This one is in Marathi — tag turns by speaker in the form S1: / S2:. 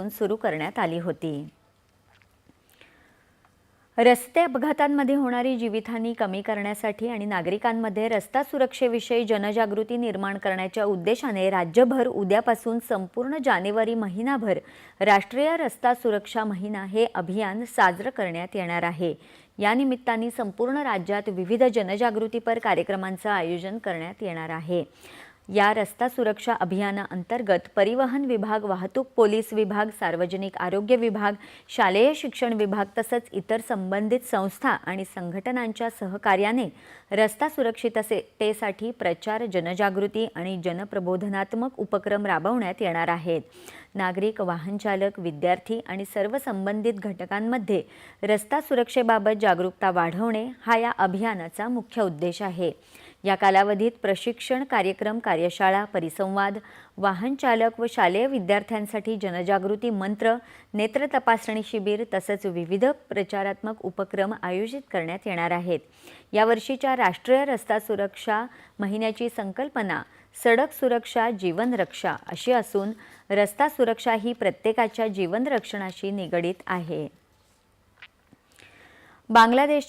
S1: सुरू करण्यात आली होती. रस्ते अपघातांमध्ये होणारी जीवितहानी कमी करण्यासाठी आणि नागरिकांमध्ये रस्ता सुरक्षेविषयी जनजागृती निर्माण करण्याच्या उद्देशाने राज्यभर उद्यापासून संपूर्ण जानेवारी महिनाभर राष्ट्रीय रस्ता सुरक्षा महिना हे अभियान साजरं करण्यात येणार आहे. या निमित्ताने संपूर्ण राज्यात विविध जनजागृतीपर कार्यक्रमांचं आयोजन करण्यात येणार आहे. या रस्ता सुरक्षा अभियानाअंतर्गत परिवहन विभाग वाहतूक पोलीस विभाग सार्वजनिक आरोग्य विभाग शालेय शिक्षण विभाग तसंच इतर संबंधित संस्था आणि संघटनांच्या सहकार्याने रस्ता सुरक्षिततेसाठी प्रचार जनजागृती आणि जनप्रबोधनात्मक उपक्रम राबवण्यात येणार आहेत. नागरिक वाहनचालक विद्यार्थी आणि सर्व संबंधित घटकांमध्ये रस्ता सुरक्षेबाबत जागरूकता वाढवणे हा या अभियानाचा मुख्य उद्देश आहे. या कालावधीत प्रशिक्षण कार्यक्रम कार्यशाळा परिसंवाद वाहन चालक व शालेय विद्यार्थ्यांसाठी जनजागृती मंत्र नेत्र तपासणी शिबिर तसंच विविध प्रचारात्मक उपक्रम आयोजित करण्यात येणार आहेत. यावर्षीच्या राष्ट्रीय रस्ता सुरक्षा महिन्याची संकल्पना सडक सुरक्षा जीवन रक्षा अशी असून रस्ता सुरक्षा ही प्रत्येकाच्या जीवन रक्षणाशी निगडीत आहे. बांगलादेशच्या